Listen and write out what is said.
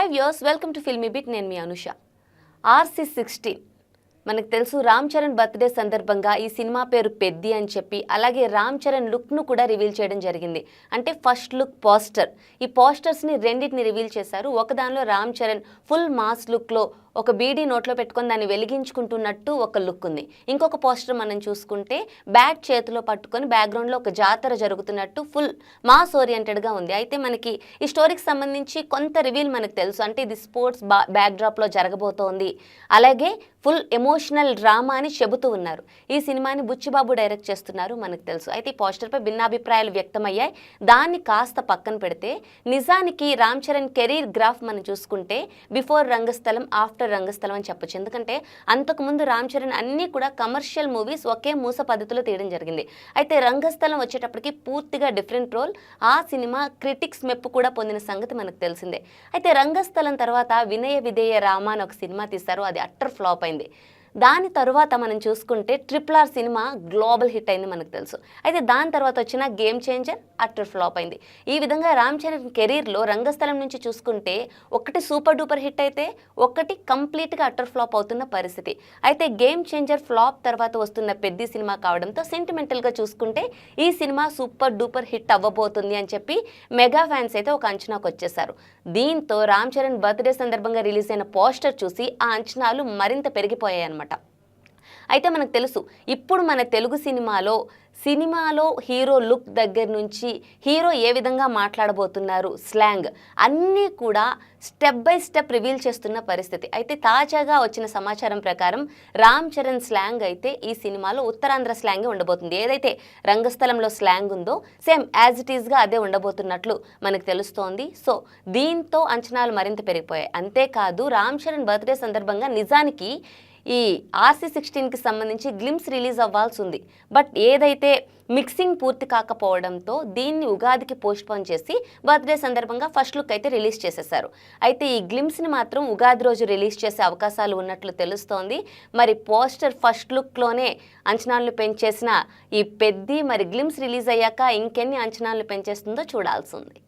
Hi views welcome to Filmy Bit నేను మీ Anusha. RC sixteen మనకు తెలుసు రామ్ చరణ్ బర్త్డే సందర్భంగా ఈ సినిమా పేరు పెద్ది అని చెప్పి అలాగే రామ్ చరణ్ లుక్ను కూడా రివీల్ చేయడం జరిగింది. అంటే ఫస్ట్ లుక్ పోస్టర్ ఈ పోస్టర్స్ని రెండింటిని రివీల్ చేశారు. ఒకదానిలో రామ్ చరణ్ ఫుల్ మాస్ లుక్లో ఒక బీడీ నోట్లో పెట్టుకొని దాన్ని వెలిగించుకుంటున్నట్టు ఒక లుక్ ఉంది. ఇంకొక పోస్టర్ మనం చూసుకుంటే బ్యాట్ చేతిలో పట్టుకొని బ్యాక్గ్రౌండ్లో ఒక జాతర జరుగుతున్నట్టు ఫుల్ మాస్ ఓరియంటెడ్గా ఉంది. అయితే మనకి ఈ స్టోరీకి సంబంధించి కొంత రివీల్ మనకు తెలుసు. అంటే ఇది స్పోర్ట్స్ బా బ్యాక్డ్రాప్లో జరగబోతోంది. అలాగే ఫుల్ ఎమోషనల్ డ్రామా అని చెబుతూ ఉన్నారు. ఈ సినిమాని బుచ్చిబాబు డైరెక్ట్ చేస్తున్నారు మనకు తెలుసు. అయితే ఈ పోస్టర్పై భిన్నాభిప్రాయాలు వ్యక్తమయ్యాయి. దాన్ని కాస్త పక్కన పెడితే నిజానికి రామ్ చరణ్ కెరీర్ గ్రాఫ్ మనం చూసుకుంటే బిఫోర్ రంగస్థలం ఆఫ్టర్ రంగస్థలం అని చెప్పొచ్చు. ఎందుకంటే అంతకుముందు రామ్ చరణ్ అన్నీ కూడా కమర్షియల్ మూవీస్ ఒకే మూస పద్ధతిలో తీయడం జరిగింది. అయితే రంగస్థలం వచ్చేటప్పటికి పూర్తిగా డిఫరెంట్ రోల్. ఆ సినిమా క్రిటిక్స్ మెప్పు కూడా పొందిన సంగతి మనకు తెలిసిందే. అయితే రంగస్థలం తర్వాత వినయ విధేయ రామ అని ఒక సినిమా తీశారు. అది అట్టర్ ఫ్లాప్ అయింది. దాని తరువాత మనం చూసుకుంటే triple R cinema global hit అయింది మనకు తెలుసు. అయితే దాని తర్వాత వచ్చిన గేమ్ చేంజర్ అట్టర్ ఫ్లాప్ అయింది. ఈ విధంగా రామ్ చరణ్ కెరీర్లో రంగస్థలం నుంచి చూసుకుంటే ఒకటి సూపర్ డూపర్ హిట్ అయితే ఒకటి కంప్లీట్గా అట్టర్ ఫ్లాప్ అవుతున్న పరిస్థితి. అయితే గేమ్ చేంజర్ ఫ్లాప్ తర్వాత వస్తున్న పెద్ద సినిమా కావడంతో సెంటిమెంటల్గా చూసుకుంటే ఈ సినిమా సూపర్ డూపర్ హిట్ అవ్వబోతుంది అని చెప్పి మెగా ఫ్యాన్స్ అయితే ఒక అంచనాకు వచ్చేసారు దీంతో రామ్ చరణ్ బర్త్డే సందర్భంగా రిలీజ్ అయిన పోస్టర్ చూసి ఆ అంచనాలు మరింత పెరిగిపోయాయి అనమాట అయితే మనకు తెలుసు ఇప్పుడు మన తెలుగు సినిమాలో సినిమాలో హీరో లుక్ దగ్గర నుంచి హీరో ఏ విధంగా మాట్లాడబోతున్నారు స్లాంగ్ అన్నీ కూడా స్టెప్ బై స్టెప్ రివీల్ చేస్తున్న పరిస్థితి. అయితే తాజాగా వచ్చిన సమాచారం ప్రకారం రామ్ చరణ్ స్లాంగ్ అయితే ఈ సినిమాలో ఉత్తరాంధ్ర స్లాంగే ఉండబోతుంది. ఏదైతే రంగస్థలంలో స్లాంగ్ ఉందో సేమ్ యాజ్ ఇట్ ఈస్గా అదే ఉండబోతున్నట్లు మనకు తెలుస్తోంది. సో దీంతో అంచనాలు మరింత పెరిగిపోయాయి. అంతేకాదు రామ్ చరణ్ బర్త్డే సందర్భంగా నిజానికి ఈ ఆర్సీ సిక్స్టీన్కి సంబంధించి గ్లిమ్స్ రిలీజ్ అవ్వాల్సి ఉంది బట్ ఏదైతే మిక్సింగ్ పూర్తి కాకపోవడంతో దీన్ని ఉగాదికి పోస్ట్పోన్ చేసి బర్త్డే సందర్భంగా ఫస్ట్ లుక్ అయితే రిలీజ్ చేసేశారు అయితే ఈ గ్లిమ్స్ని మాత్రం ఉగాది రోజు రిలీజ్ చేసే అవకాశాలు ఉన్నట్లు తెలుస్తోంది. మరి పోస్టర్ ఫస్ట్ లుక్లోనే అంచనాలను పెంచేసిన ఈ పెద్ది మరి గ్లిమ్స్ రిలీజ్ అయ్యాక ఇంకెన్ని అంచనాలను పెంచేస్తుందో చూడాల్సి ఉంది